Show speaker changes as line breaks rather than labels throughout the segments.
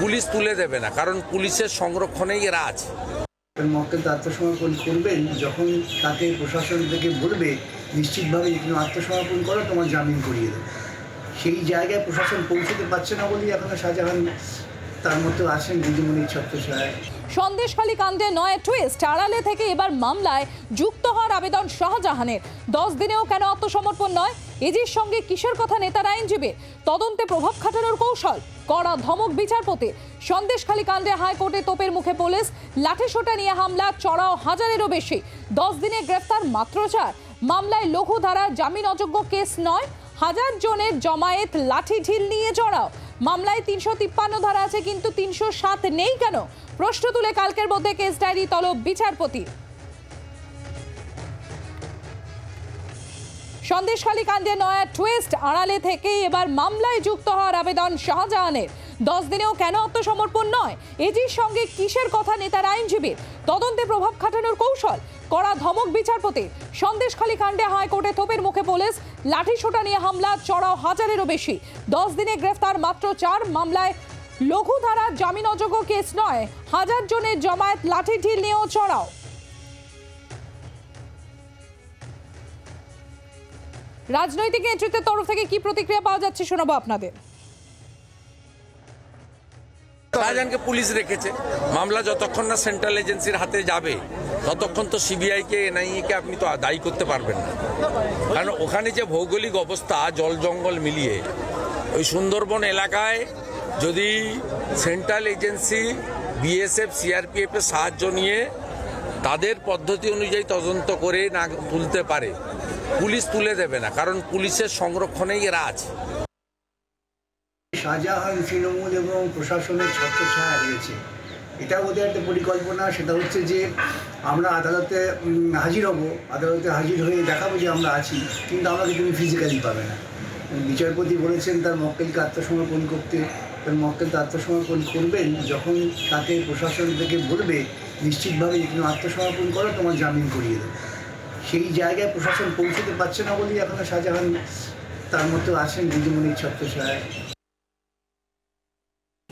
Police তুলে দেবে না, কারণ পুলিশের সংরক্ষণেই এরা আছে।
মক্কেল আত্মসমর্পণ করবেন যখন তাকে প্রশাসন থেকে বলবে, নিশ্চিতভাবে যে তুমি আত্মসমর্পণ করো, তোমার জামিন করিয়ে দেবে। সেই জায়গায় প্রশাসন পৌঁছতে পারছে না বলেই এখনও শাহজাহান তার মতো আছেন দিদিমণির ছত্রছায়ায়।
সন্দেশখালী কাণ্ডে নয় টুইস্ট আড়ালে থেকে এবার মামলায় যুক্ত হওয়ার আবেদন শাহজাহানের। দশ দিনেও কেন আত্মসমর্পণ নয়? এজির সঙ্গে কিসের কথা নেতার আইনজীবীর? তদন্তে প্রভাব খাটানোর কৌশল? কড়া ধমক বিচারপতি সন্দেশখালী কাণ্ডে হাইকোর্টে তোপের মুখে পুলিশ। লাঠিসোঁটা নিয়ে হামলা, চড়াও হাজারেরও বেশি। দশ দিনে গ্রেফতার মাত্র চার। মামলায় লঘু ধারা জামিন অযোগ্য কেস নয়। হাজার জনের জমায়েত লাঠি ঢিল নিয়ে চড়াও। মামলায় তিনশো তিপ্পান্ন ধারা আছে, কিন্তু তিনশো সাত নেই কেন? প্রশ্ন তুলে কালকের মধ্যে কেস ডায়েরি তলব বিচারপতি। সন্দেশখালী কাণ্ডে নয়া টুইস্ট আড়ালে থেকে এবার মামলায় যুক্ত হওয়ার আবেদন শাহজাহানের। দশ দিনেও কেন আত্মসমর্পণ নয়? এজির সঙ্গে কিসের কথা নেতার আইনজীবীর? তদন্তে প্রভাব খাটানোর কৌশল? কড়া ধমক বিচারপতি। সন্দেশখালী কাণ্ডে হাইকোর্টে থোপের মুখে পুলিশ। লাঠিসোঁটা নিয়ে হামলা, চড়াও হাজারেরও বেশি। দশ দিনে গ্রেফতার মাত্র চার মামলায়। লঘু ধারা জামিন অযোগ্য কেস নয়, হাজার জনের জমায়েত লাঠি ঢিল নিয়েও চড়াও। রাজনৈতিক নেতৃত্বের তরফ থেকে কি প্রতিক্রিয়া পাওয়া যাচ্ছে শোনাবো আপনাদের।
শাহজাহানকে পুলিশ রেখেছে। মামলা যতক্ষণ না সেন্ট্রাল এজেন্সির হাতে যাবে ততক্ষণ তো সিবিআইকে এনআইএকে আপনি তো দায়ী করতে পারবেন না। কারণ ওখানে যে ভৌগোলিক অবস্থা, জল জঙ্গল মিলিয়ে, ওই সুন্দরবন এলাকায় যদি সেন্ট্রাল এজেন্সি বিএসএফ সিআরপিএফ এর সাহায্য নিয়ে তাদের পদ্ধতি অনুযায়ী তদন্ত করে না তুলতে পারে, পুলিশ তুলে দেবে না, কারণ পুলিশের সংরক্ষণেই এরা আছে।
শাহজাহান, তৃণমূল এবং প্রশাসনের ছত্রছায়া রয়েছে। এটা ওদের একটা পরিকল্পনা, সেটা হচ্ছে যে আমরা আদালতে হাজির হব। আদালতে হাজির হয়ে দেখাবো যে আমরা আছি, কিন্তু আমাকে তুমি ফিজিক্যালি পাবে না। বিচারপতি বলেছেন, তার মক্কেলকে আত্মসমর্পণ করতে তার মক্কেলকে আত্মসমর্পণ করবেন যখন তাকে প্রশাসন থেকে বলবে, নিশ্চিতভাবে যে তুমি আত্মসমর্পণ করো, তোমার জামিন করিয়ে দেবে। সেই জায়গায় প্রশাসন পৌঁছতে পারছে না বলেই এখনও শাহজাহান তার মতো আছেন দিদিমণির ছত্রছায়ায়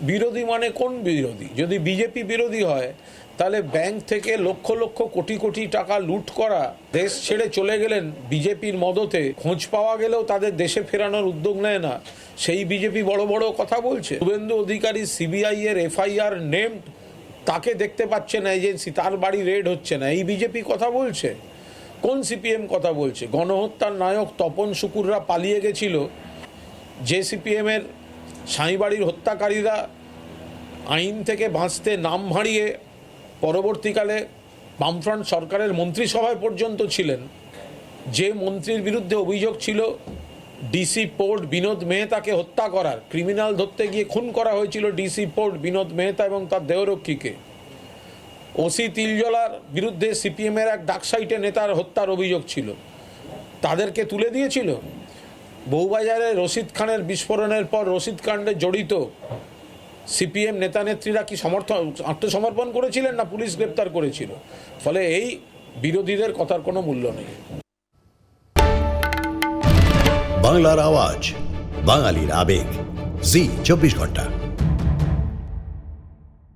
বিরোধী মানে কোন বিরোধী? যদি বিজেপি বিরোধী হয়, তাহলে ব্যাংক থেকে লক্ষ লক্ষ কোটি কোটি টাকা লুট করা দেশ ছেড়ে চলে গেলেন বিজেপির মদতে, খোঁজ পাওয়া গেলেও তাদের দেশে ফেরানোর উদ্যোগ নেয় না। সেই বিজেপি বড় বড় কথা বলছে। শুভেন্দু অধিকারী সিবিআই এর এফআইআর নেম তাকে দেখতে পাচ্ছে না, এজেন্সি, তার বাড়ি রেড হচ্ছে না। এই বিজেপি কথা বলছে? কোন সিপিএম কথা বলছে? গণহত্যার নায়ক তপন শুকুররা পালিয়ে গেছিল। যে সিপিএমের সাঁইবাড়ির হত্যাকারীরা আইন থেকে বাঁচতে নাম হারিয়ে পরবর্তীকালে বামফ্রন্ট সরকারের মন্ত্রিসভায় পর্যন্ত ছিলেন। যে মন্ত্রীর বিরুদ্ধে অভিযোগ ছিল, ডিসি পোর্ট বিনোদ মেহতাকে হত্যা করার। ক্রিমিনাল ধরতে গিয়ে খুন করা হয়েছিল ডিসি পোর্ট বিনোদ মেহতা এবং তার দেহরক্ষীকে। ওসি তিলজলার বিরুদ্ধে সিপিএমের এক ডাকসাইটে নেতার হত্যার অভিযোগ ছিল। তাদেরকে তুলে দিয়েছিল? বউবাজারে রশিদ খানের বিস্ফোরণের পর রশিদ কাণ্ডে জড়িত সিপিএম নেতানেত্রীরা কি সমর্থন আত্মসমর্পণ করেছিলেন না পুলিশ গ্রেপ্তার করেছিল? ফলে এই বিরোধীদের কথার কোনো মূল্য নেই।
বাংলার আওয়াজ, বাঙালির আবেগ, জি চব্বিশ ঘণ্টা।